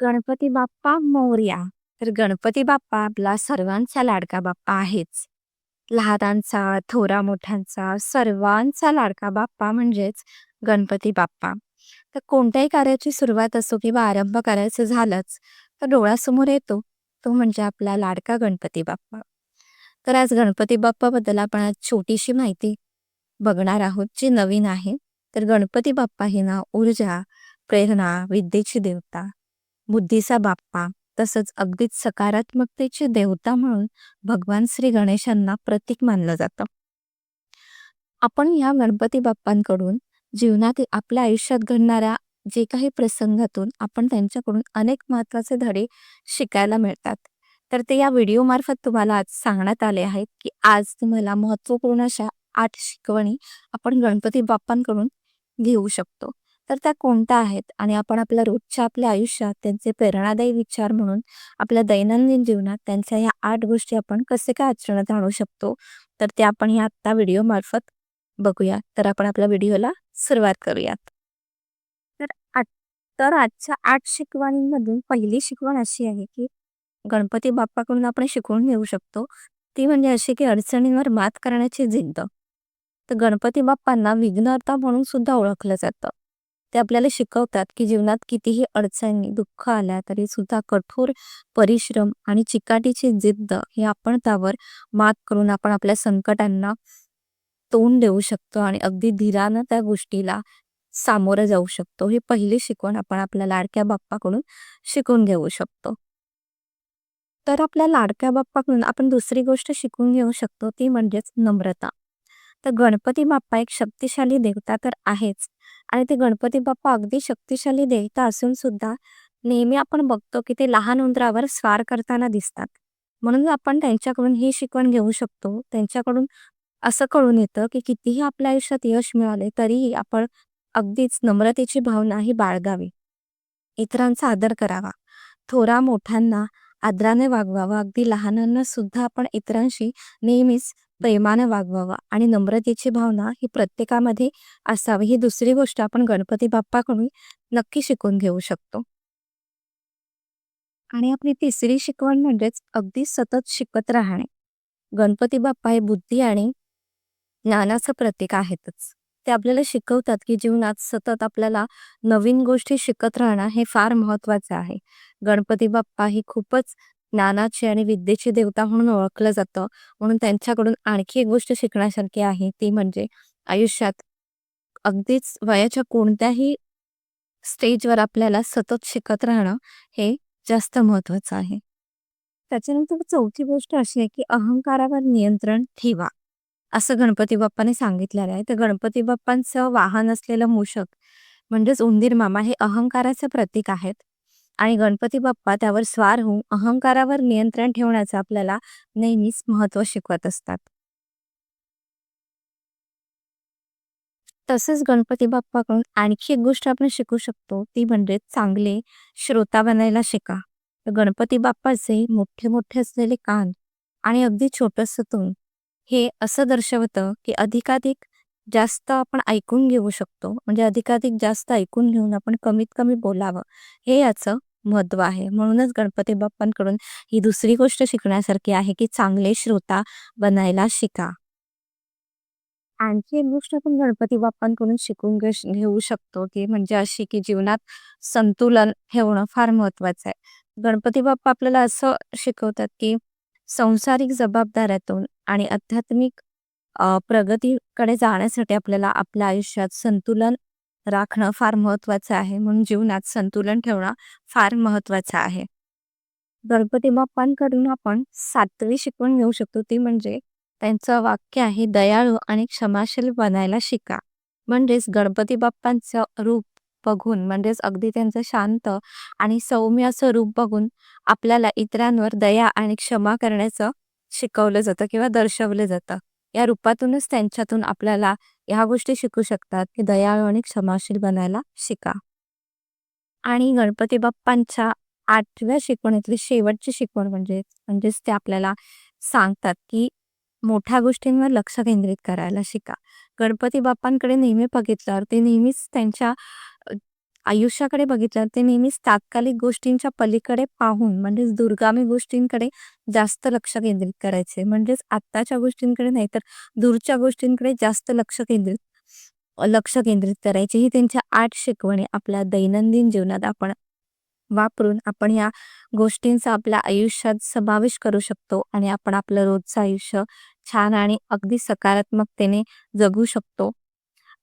गणपती बाप्पा मौर्या तर गणपती बाप्पा आपला सर्वांचा लाडका बाप्पा आहेच. लहानांचा, थोरा मोठ्यांचा सर्वांचा लाडका बाप्पा म्हणजेच गणपती बाप्पा. तर कोणत्याही कार्याची सुरुवात असो किंवा आरंभ करायचं झालंच तर डोळ्यासमोर येतो तो म्हणजे आपला लाडका गणपती बाप्पा. तर आज गणपती बाप्पाबद्दल आपण आज छोटीशी माहिती बघणार आहोत जी नवीन आहे. तर गणपती बाप्पा हे ना ऊर्जा, प्रेरणा, विद्येची देवता, बुद्धीचा बाप्पा तसंच अगदीच सकारात्मकतेची देवता म्हणून भगवान श्री गणेशांना प्रतीक मानलं जातं. आपण या गणपती बाप्पांकडून जीवनात आपल्या आयुष्यात घडणाऱ्या जे काही प्रसंगातून आपण त्यांच्याकडून अनेक महत्त्वाचे धडे शिकायला मिळतात. तर ते या व्हिडिओ मार्फत तुम्हाला आज सांगण्यात आले आहेत की आज तुम्हाला महत्त्वपूर्ण अशा आठ शिकवणी आपण गणपती बाप्पांकडून घेऊ शकतो. तर त्या कोणत्या आहेत? आणि आपण आपल्या रोजच्या आपल्या आयुष्यात त्यांचे प्रेरणादायी विचार म्हणून आपल्या दैनंदिन जीवनात त्यांच्या या आठ गोष्टी आपण कसे काय आचरणात आणू शकतो? तर ते आपण या आत्ता व्हिडिओ मार्फत बघूया तर आपण आपल्या व्हिडिओला सुरुवात करूयात. तर तर आजच्या आठ शिकवणींमधून पहिली शिकवण अशी आहे की गणपती बाप्पाकडून आपण शिकवून घेऊ शकतो. ती म्हणजे अशी की अडचणींवर मात करण्याची जिद्द. तर गणपती बाप्पांना विघ्नहर्ता म्हणून सुद्धा ओळखलं जातं. ते आपल्याला शिकवतात की जीवनात कितीही अडचणी दुःख आल्या तरी सुद्धा कठोर परिश्रम आणि चिकाटीची जिद्द हे आपण त्यावर मात करून आपण आपल्या संकटांना तोंड देऊ शकतो आणि अगदी धीरानं त्या गोष्टीला सामोरं जाऊ शकतो. ही पहिली शिकवण आपण आपल्या लाडक्या बाप्पाकडून शिकून घेऊ शकतो. तर आपल्या लाडक्या बाप्पाकडून आपण दुसरी गोष्ट शिकून घेऊ शकतो ती म्हणजेच नम्रता. तर गणपती बाप्पा एक शक्तिशाली देवता तर आहेच. आणि ते गणपती बाप्पा अगदी शक्तिशाली देवता असून सुद्धा नेहमी आपण बघतो की ते लहान उंदरावर स्वार करताना दिसतात. म्हणून आपण त्यांच्याकडून ही शिकवण घेऊ शकतो. त्यांच्याकडून असं कळून येतं की कितीही आपल्या आयुष्यात यश मिळाले तरीही आपण अगदीच नम्रतेची भावना ही बाळगावी. इतरांचा आदर करावा. थोरा मोठ्यांना आदराने वागवावा. अगदी लहानांना सुद्धा आपण इतरांशी नेहमीच प्रेमानं वागवावं आणि नम्रतेची भावना ही प्रत्येकामध्ये असावी ही दुसरी गोष्ट आपण गणपती बाप्पाकडून नक्की शिकून घेऊ शकतो. आणि आपली तिसरी शिकवण म्हणजेच अगदी सतत शिकत राहणे. गणपती बाप्पा हे बुद्धी आणि ज्ञानाचं प्रतीक आहेतच. ते आपल्याला शिकवतात की जीवनात सतत आपल्याला नवीन गोष्टी शिकत राहणं हे फार महत्वाचं आहे. गणपती बाप्पा ही खूपच ज्ञानाची आणि विद्येची देवता म्हणून ओळखलं जातं. म्हणून त्यांच्याकडून आणखी एक गोष्ट शिकण्यासारखी आहे ती म्हणजे आयुष्यात अगदीच वयाच्या कोणत्याही स्टेजवर आपल्याला सतत शिकत राहणं हे जास्त महत्वाचं आहे. त्याच्यानंतर चौथी गोष्ट अशी आहे की अहंकारावर नियंत्रण ठेवा असं गणपती बाप्पाने सांगितलेलं आहे. तर गणपती बाप्पांचं वाहन असलेलं मूषक म्हणजेच उंदीर मामा हे अहंकाराचे प्रतीक आहेत. आणि गणपती बाप्पा त्यावर स्वार होऊन अहंकारावर नियंत्रण ठेवण्याचं आपल्याला नेहमीच महत्त्व शिकवत असतात. तसेच गणपती बाप्पाकडून आणखी एक गोष्ट आपण शिकू शकतो ती म्हणजे चांगले श्रोता बनायला शिका. गणपती बाप्पाचे मोठे मोठे असलेले कान आणि अगदी छोटस तोंड हे असं दर्शवतं की अधिकाधिक जास्त आपण ऐकून घेऊ शकतो. म्हणजे अधिकाधिक जास्त ऐकून घेऊन आपण कमीत कमी बोलावं. हे याचं महत्त्व आहे. म्हणूनच गणपती बाप्पांकडून ही दुसरी गोष्ट शिकण्यासारखी आहे की चांगले श्रोता बनायला शिका. आणखी एक गोष्ट आपण गणपती बाप्पांकडून शिकून घेऊ शकतो ती म्हणजे अशी की जीवनात संतुलन ठेवणं फार महत्वाचं आहे. गणपती बाप्पा आपल्याला असं शिकवतात की संसारिक जबाबदाऱ्यातून आणि आध्यात्मिक प्रगतीकडे जाण्यासाठी आपल्याला आपल्या आयुष्यात संतुलन राखणं फार महत्वाचं आहे. म्हणून जीवनात संतुलन ठेवणं फार महत्वाचं आहे. गणपती बाप्पांकडून आपण सातवी शिकवण घेऊ शकतो. ती म्हणजे त्यांचं वाक्य आहे दयाळू आणि क्षमाशील बनायला शिका. म्हणजेच गणपती बाप्पांचं रूप बघून म्हणजेच अगदी त्यांचं शांत आणि सौम्य असं रूप बघून आपल्याला इतरांवर दया आणि क्षमा करण्याचं शिकवलं जातं किंवा दर्शवलं जातं. या रूपातूनच त्यांच्यातून आपल्याला ह्या गोष्टी शिकू शकतात की दयाळू आणि क्षमाशील बनायला शिका. आणि गणपती बाप्पांच्या आठव्या शिकवणीतली शेवटची शिकवण म्हणजे म्हणजेच ते आपल्याला सांगतात की मोठ्या गोष्टींवर लक्ष केंद्रित करायला शिका. गणपती बाप्पांकडे नेहमी बघितल्यावर ते नेहमीच त्यांच्या आयुष्याकडे बघितलं ते नेहमीच तात्कालिक गोष्टींच्या पलीकडे पाहून म्हणजेच दूरगामी गोष्टींकडे जास्त लक्ष केंद्रित करायचे. म्हणजेच आत्ताच्या गोष्टींकडे नाही तर दूरच्या गोष्टींकडे जास्त लक्ष केंद्रित लक्ष केंद्रित करायचे. ही त्यांच्या आठ शिकवणी आपल्या दैनंदिन जीवनात आपण वापरून आपण या गोष्टींचा आपल्या आयुष्यात समावेश करू शकतो आणि आपण आपलं रोजचं आयुष्य छान आणि अगदी सकारात्मकतेने जगू शकतो.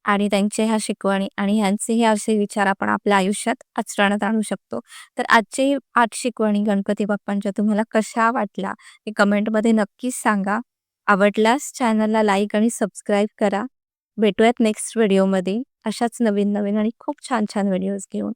आणि त्यांच्या ह्या शिकवणी आणि ह्यांचे हे असे विचार आपण आपल्या आयुष्यात आचरणात आणू शकतो. तर आजची आठ शिकवणी गणपती बाप्पांच्या तुम्हाला कशा वाटल्या हे कमेंटमध्ये नक्कीच सांगा. आवडल्यास चॅनलला लाईक आणि सबस्क्राईब करा. भेटूयात नेक्स्ट व्हिडिओमध्ये अशाच नवीन-नवीन आणि खूप छान-छान व्हिडिओज घेऊन.